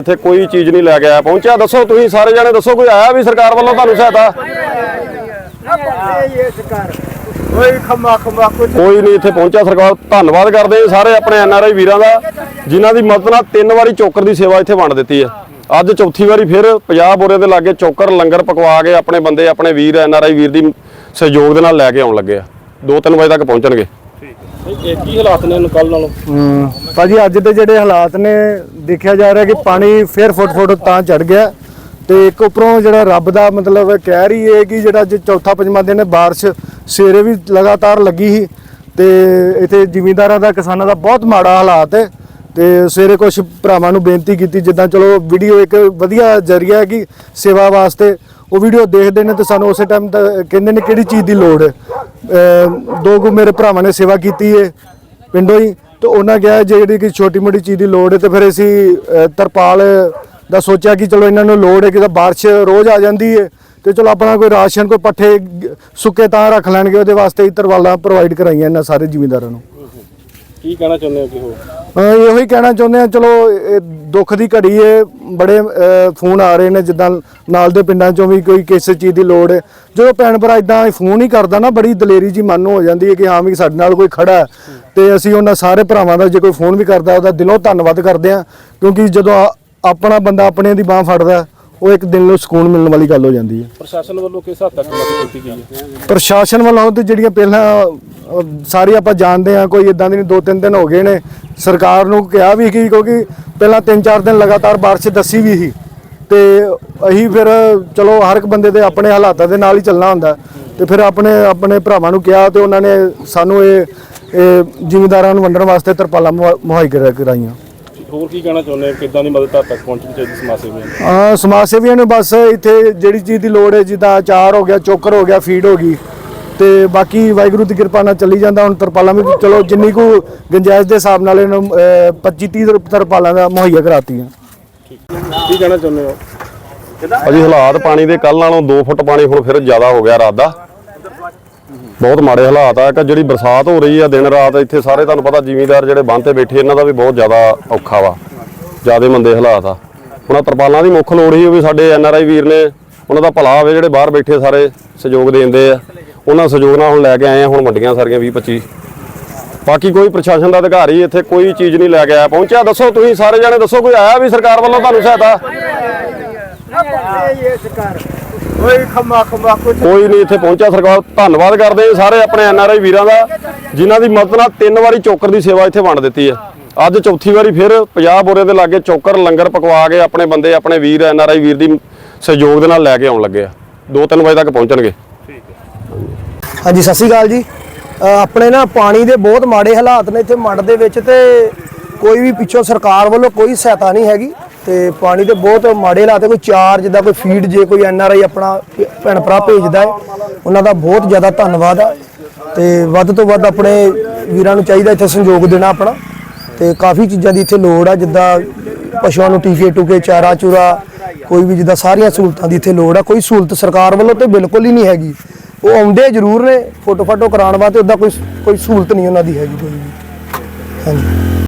ਇੱਥੇ ਕੋਈ ਚੀਜ਼ ਨਹੀਂ ਲੈ ਕੇ ਆਇਆ ਪਹੁੰਚਿਆ। ਦੱਸੋ ਤੁਸੀਂ ਸਾਰੇ ਜਣੇ ਦੱਸੋ ਕੋਈ ਆਇਆ ਵੀ ਸਰਕਾਰ ਵੱਲੋਂ ਤੁਹਾਨੂੰ ਸਹਾਇਤਾ? ਕੋਈ ਖਮਾ ਖਮਾ ਕੁਝ ਕੋਈ ਨਹੀਂ ਇੱਥੇ ਪਹੁੰਚਿਆ ਸਰਕਾਰ। ਧੰਨਵਾਦ ਕਰਦੇ ਹਾਂ ਸਾਰੇ ਆਪਣੇ ਐਨਆਰਆਈ ਵੀਰਾਂ ਦਾ ਜਿਨ੍ਹਾਂ ਦੀ ਮਦਦ ਨਾਲ ਤਿੰਨ ਵਾਰੀ ਚੋਕਰ ਦੀ ਸੇਵਾ ਇੱਥੇ ਵੰਡ ਦਿੱਤੀ ਹੈ। ਅੱਜ ਚੌਥੀ ਵਾਰੀ ਫਿਰ 50 ਬੋਰੇ ਦੇ ਲਾਗੇ ਚੋਕਰ ਲੰਗਰ ਪਕਵਾ ਕੇ ਆਪਣੇ ਬੰਦੇ ਆਪਣੇ ਵੀਰ ਐਨਆਰਆਈ ਵੀਰ ਦੀ ਸਹਿਯੋਗ ਦੇ ਨਾਲ ਲੈ ਕੇ ਆਉਣ ਲੱਗੇ ਆ। 2-3 ਵਜੇ ਤੱਕ ਪਹੁੰਚਣਗੇ। ਇਹ ਕੀ ਹਾਲਾਤ ਨੇ ਕੱਲ ਨਾਲੋਂ? ਹੂੰ, ਭਾਜੀ ਅੱਜ ਦੇ ਜਿਹੜੇ ਹਾਲਾਤ ਨੇ, ਦੇਖਿਆ ਜਾ ਰਿਹਾ ਕਿ ਪਾਣੀ ਫੇਰ ਫੁੱਟ ਫੁੱਟ ਤਾਂ ਚੜ ਗਿਆ। ਤੇ ਇੱਕ ਉੱਪਰੋਂ ਜਿਹੜਾ ਰੱਬ ਦਾ ਮਤਲਬ ਕਹਿ ਰਹੀ ਹੈ ਕਿ ਜਿਹੜਾ ਅੱਜ ਚੌਥਾ ਪੰਜਵਾਂ ਦਿਨ ਹੈ, ਬਾਰਿਸ਼ ਸਵੇਰੇ ਵੀ ਲਗਾਤਾਰ ਲੱਗੀ ਸੀ। ਤੇ ਇੱਥੇ ਜ਼ਿਮੀਂਦਾਰਾਂ ਦਾ, ਕਿਸਾਨਾਂ ਦਾ ਬਹੁਤ ਮਾੜਾ ਹਾਲਾਤ ਹੈ ਤੇ ਸਵੇਰੇ ਕੁਝ ਭਰਾਵਾਂ ਨੂੰ ਬੇਨਤੀ ਕੀਤੀ, ਜਿੱਦਾਂ ਚਲੋ ਵੀਡੀਓ ਇੱਕ ਵਧੀਆ ਜਰੀਆ ਹੈ ਕਿ ਸੇਵਾ ਵਾਸਤੇ ਉਹ ਵੀਡੀਓ ਦੇਖਦੇ ਨੇ ਤੇ ਸਾਨੂੰ ਉਸੇ ਟਾਈਮ ਕਹਿੰਦੇ ਨੇ ਕਿਹੜੀ ਚੀਜ਼ ਦੀ ਲੋੜ ਹੈ। ਦੋ ਕੁ ਮੇਰੇ ਭਰਾਵਾਂ ਨੇ ਸੇਵਾ ਕੀਤੀ ਹੈ ਪਿੰਡੋਂ ਹੀ ਤੇ ਉਹਨਾਂ ਕਿਹਾ ਜੇ ਜਿਹੜੀ ਕਿ ਛੋਟੀ ਮੋਟੀ ਚੀਜ਼ ਦੀ ਲੋੜ ਹੈ ਤੇ ਫਿਰ ਅਸੀਂ ਤਰਪਾਲ ਦਾ ਸੋਚਿਆ ਕਿ ਚਲੋ ਇਹਨਾਂ ਨੂੰ ਲੋੜ ਹੈ ਕਿ ਤਾਂ ਬਾਰਿਸ਼ ਰੋਜ਼ ਆ ਜਾਂਦੀ ਹੈ ਤੇ ਚਲੋ ਆਪਣਾ ਕੋਈ ਰਾਸ਼ਨ ਕੋਈ ਪੱਠੇ ਗ- ਸੁੱਕੇ ਤਾਂ ਰੱਖ ਲੈਣਗੇ ਉਹਦੇ ਵਾਸਤੇ ਹੀ ਤਰਵਾਲਾਂ ਪ੍ਰੋਵਾਈਡ ਕਰਾਈਆਂ ਇਹਨਾਂ ਸਾਰੇ ਜ਼ਿਮੀਂਦਾਰਾਂ ਨੂੰ। ਕੀ ਕਹਿਣਾ ਚਾਹੁੰਦੇ ਹੋ ਕਿ ਹੋ ਇਹੋ ਹੀ ਕਹਿਣਾ ਚਾਹੁੰਦੇ ਆ ਚਲੋ ਦੁੱਖ ਦੀ ਘੜੀ ਏ ਬੜੇ ਫੋਨ ਆ ਰਹੇ ਨੇ ਜਿੱਦਾਂ ਨਾਲ ਦੇ ਪਿੰਡਾਂ ਚੋਂ ਵੀ ਕੋਈ ਕਿਸੇ ਚੀਜ਼ ਦੀ ਲੋੜ ਹੈ ਜਦੋਂ ਭੈਣ ਭਰਾ ਇਦਾਂ ਫੋਨ ਹੀ ਕਰਦਾ ਨਾ ਬੜੀ ਦਲੇਰੀ ਜੀ ਮਨ ਨੂੰ ਹੋ ਜਾਂਦੀ ਹੈ ਕਿ ਹਾਂ ਵੀ ਸਾਡੇ ਨਾਲ ਕੋਈ ਖੜਾ ਹੈ ਤੇ ਅਸੀਂ ਉਹਨਾਂ ਸਾਰੇ ਭਰਾਵਾਂ ਦਾ ਜੇ ਕੋਈ ਫੋਨ ਵੀ ਕਰਦਾ ਉਹਦਾ ਦਿਲੋਂ ਧੰਨਵਾਦ ਕਰਦੇ ਆ ਕਿਉਂਕਿ ਜਦੋਂ ਆਪਣਾ ਬੰਦਾ ਆਪਣੇ ਦੀ ਬਾਹ ਫੜਦਾ ਉਹ ਇੱਕ ਦਿਨ ਨੂੰ ਸਕੂਨ ਮਿਲਣ ਵਾਲੀ ਗੱਲ ਹੋ ਜਾਂਦੀ ਹੈ ਪ੍ਰਸ਼ਾਸਨ ਵੱਲੋਂ ਕਿਸ ਹੱਦ ਤੱਕ ਮਦਦ ਕੀਤੀ ਗਈ ਹੈ? ਪ੍ਰਸ਼ਾਸਨ ਵੱਲੋਂ ਤੇ ਜਿਹੜੀਆਂ ਪਹਿਲਾਂ ਸਾਰੇ ਆਪਾਂ ਜਾਣਦੇ ਆ ਕੋਈ ਇਦਾਂ ਦੀ ਨਹੀਂ ਦੋ ਤਿੰਨ ਦਿਨ ਹੋ ਗਏ ਨੇ। ਸਰਕਾਰ ਨੂੰ ਕਿਹਾ ਵੀ ਕਿ ਕਿਉਂਕਿ ਪਹਿਲਾਂ ਤਿੰਨ ਚਾਰ ਦਿਨ ਲਗਾਤਾਰ ਬਾਰਿਸ਼ ਦੱਸੀ ਵੀ ਸੀ। ਤੇ ਅਸੀਂ ਫਿਰ ਚਲੋ ਹਰ ਇੱਕ ਬੰਦੇ ਦੇ ਆਪਣੇ ਹਾਲਾਤਾਂ ਦੇ ਨਾਲ ਹੀ ਚੱਲਣਾ ਹੁੰਦਾ। ਤੇ ਫਿਰ ਆਪਣੇ ਆਪਣੇ ਭਰਾਵਾਂ ਨੂੰ ਕਿਹਾ ਤੇ ਉਹਨਾਂ ਨੇ ਸਾਨੂੰ ਇਹ ਇਹ ਜ਼ਿਮੀਂਦਾਰਾਂ ਨੂੰ ਵੰਡਣ ਵਾਸਤੇ ਤਰਪਾਲਾਂ ਮੁਹਾ- ਮੁਹੱਈਆ ਕਰਾ- ਕਰਾਈਆਂ। ਹੋਰ ਕੀ ਕਹਿਣਾ ਚਾਹੁੰਦੇ ਹੋ? ਕਿੱਦਾਂ ਦੀ ਮਦਦ ਤੱਕ ਪਹੁੰਚਣੀ ਚਾਹੀਦੀ ਸਮਾਜ ਸੇਵੀਆਂ ਨੂੰ? ਆ ਸਮਾਜ ਸੇਵੀਆਂ ਨੂੰ ਬਸ ਇੱਥੇ ਜਿਹੜੀ ਚੀਜ਼ ਦੀ ਲੋੜ ਹੈ ਜਿੱਦਾਂ ਅਚਾਰ ਹੋ ਗਿਆ ਚੋਕਰ ਹੋ ਗਿਆ ਫੀਡ ਹੋ ਗਈ। ਤੇ ਬਾਕੀ ਵਾਹਿਗੁਰੂ ਦੀ ਕਿਰਪਾ ਨਾਲ ਚੱਲੀ ਜਾਂਦਾ ਹੁਣ ਤਰਪਾਲਾਂ ਵੀ ਚਲੋ ਜਿੰਨੀ ਕੁ ਗੁੰਜਾਇਸ਼ ਦੇ ਹਿਸਾਬ ਨਾਲ ਇਹਨੂੰ 25 30 ਤਰਪਾਲਾਂ ਦਾ ਮੁਹੱਈਆ ਕਰਾਤੀਆਂ। ਕੀ ਕਹਿਣਾ ਚਾਹੁੰਦੇ ਹੋ? ਅਜੀ ਹਾਲਾਤ ਪਾਣੀ ਦੇ ਕੱਲ ਨਾਲੋਂ 2 ਫੁੱਟ ਪਾਣੀ ਹੁਣ ਫਿਰ ਜ਼ਿਆਦਾ ਹੋ ਗਿਆ ਰਾਤ ਦਾ। ਬਹੁਤ ਮਾੜੇ ਹਾਲਾਤ ਆ ਕਿ ਜਿਹੜੀ ਬਰਸਾਤ ਹੋ ਰਹੀ ਆ ਦਿਨ ਰਾਤ ਇੱਥੇ ਸਾਰੇ ਤੁਹਾਨੂੰ ਪਤਾ ਜ਼ਿਮੀਂਦਾਰ ਜਿਹੜੇ ਬੰਨ ਤੇ ਬੈਠੇ ਇਹਨਾਂ ਦਾ ਵੀ ਬਹੁਤ ਜ਼ਿਆਦਾ ਔਖਾ ਵਾ ਜ਼ਿਆਦੇ ਮੰਦੇ ਹਾਲਾਤ ਆ। ਉਹਨਾਂ ਤਰਪਾਲਾਂ ਦੀ ਮੁੱਖ ਲੋੜ ਹੀ ਵੀ ਸਾਡੇ ਐਨ ਆਰ ਆਈ ਵੀਰ ਨੇ ਉਹਨਾਂ ਦਾ ਭਲਾ ਹੋਵੇ ਜਿਹੜੇ ਬਾਹਰ ਬੈਠੇ ਸਾਰੇ ਸਹਿਯੋਗ ਦੇਂਦੇ ਆ। ਉਹਨਾਂ ਸਹਿਯੋਗ ਨਾਲ ਹੁਣ ਲੈ ਕੇ ਆਏ ਆ ਹੁਣ ਮੰਡੀਆਂ ਸਾਰੀਆਂ 20 25 ਬਾਕੀ ਕੋਈ ਪ੍ਰਸ਼ਾਸਨ ਦਾ ਅਧਿਕਾਰੀ ਇੱਥੇ ਕੋਈ ਚੀਜ਼ ਨਹੀਂ ਲੈ ਕੇ ਆਇਆ। ਪਹੁੰਚਿਆ ਦੱਸੋ ਤੁਸੀਂ ਸਾਰੇ ਜਣੇ ਦੱਸੋ ਕੋਈ ਆਇਆ ਵੀ ਸਰਕਾਰ ਵੱਲੋਂ ਤੁਹਾਨੂੰ ਸਹਾਇਤਾ? ਕੋਈ ਖਮਾ ਖਮਾ ਕੁਝ ਕੋਈ ਨਹੀਂ ਇੱਥੇ ਪਹੁੰਚਿਆ ਸਰਕਾਰ। ਧੰਨਵਾਦ ਕਰਦੇ ਹਾਂ ਸਾਰੇ ਆਪਣੇ ਐਨਆਰਆਈ ਵੀਰਾਂ ਦਾ ਜਿਨ੍ਹਾਂ ਦੀ ਮਦਦ ਨਾਲ ਤਿੰਨ ਵਾਰੀ ਚੋਕਰ ਦੀ ਸੇਵਾ ਇੱਥੇ ਵੰਡ ਦਿੱਤੀ ਹੈ। ਅੱਜ ਚੌਥੀ ਵਾਰੀ ਫਿਰ 50 ਬੋਰੇ ਦੇ ਲਾਗੇ ਚੋਕਰ ਲੰਗਰ ਪਕਵਾ ਕੇ ਆਪਣੇ ਬੰਦੇ ਆਪਣੇ ਵੀਰ ਐਨਆਰਆਈ ਵੀਰ ਦੀ ਸਹਿਯੋਗ ਦੇ ਨਾਲ ਲੈ ਕੇ ਆਉਣ ਲੱਗੇ ਆ। 2-3 ਵਜੇ ਤੱਕ ਪਹੁੰਚਣਗੇ। ਹਾਂਜੀ, ਸਤਿ ਸ਼੍ਰੀ ਅਕਾਲ ਜੀ। ਆਪਣੇ ਨਾ ਪਾਣੀ ਦੇ ਬਹੁਤ ਮਾੜੇ ਹਾਲਾਤ ਨੇ ਇੱਥੇ ਮੰਡ ਦੇ ਵਿੱਚ ਤੇ ਕੋਈ ਵੀ ਪਿੱਛੋਂ ਸਰਕਾਰ ਵੱਲੋਂ ਕੋਈ ਸਹਾਇਤਾ ਨਹੀਂ ਹੈਗੀ ਤੇ ਪਾਣੀ ਦੇ ਬਹੁਤ ਮਾੜੇ ਹਾਲਾਤ ਹੈ ਕੋਈ ਚਾਰ ਜਿੱਦਾਂ ਕੋਈ ਫੀਡ ਜੇ ਕੋਈ ਐਨ ਆਰ ਆਈ ਆਪਣਾ ਭੈਣ ਭਰਾ ਭੇਜਦਾ ਹੈ, ਉਹਨਾਂ ਦਾ ਬਹੁਤ ਜ਼ਿਆਦਾ ਧੰਨਵਾਦ ਆ ਤੇ ਵੱਧ ਤੋਂ ਵੱਧ ਆਪਣੇ ਵੀਰਾਂ ਨੂੰ ਚਾਹੀਦਾ ਇੱਥੇ ਸਹਿਯੋਗ ਦੇਣਾ ਆਪਣਾ ਤੇ ਕਾਫੀ ਚੀਜ਼ਾਂ ਦੀ ਇੱਥੇ ਲੋੜ ਆ, ਜਿੱਦਾਂ ਪਸ਼ੂਆਂ ਨੂੰ ਟੀਕੇ ਟੂਕੇ, ਚਾਰਾ ਚੂਰਾ, ਕੋਈ ਵੀ ਜਿੱਦਾਂ ਸਾਰੀਆਂ ਸਹੂਲਤਾਂ ਦੀ ਇੱਥੇ ਲੋੜ ਆ, ਕੋਈ ਸਹੂਲਤ ਸਰਕਾਰ ਵੱਲੋਂ ਤੇ ਬਿਲਕੁਲ ਹੀ ਨਹੀਂ ਹੈਗੀ। ਉਹ ਆਉਂਦੇ ਜ਼ਰੂਰ ਨੇ ਫੋਟੋ ਫਾਟੋ ਕਰਾਉਣ ਵਾਸਤੇ ਉਦਾਂ ਕੋਈ ਕੋਈ ਸਹੂਲਤ ਨਹੀਂ ਉਹਨਾਂ ਦੀ ਹੈਗੀ ਕੋਈ ਵੀ। ਹਾਂਜੀ।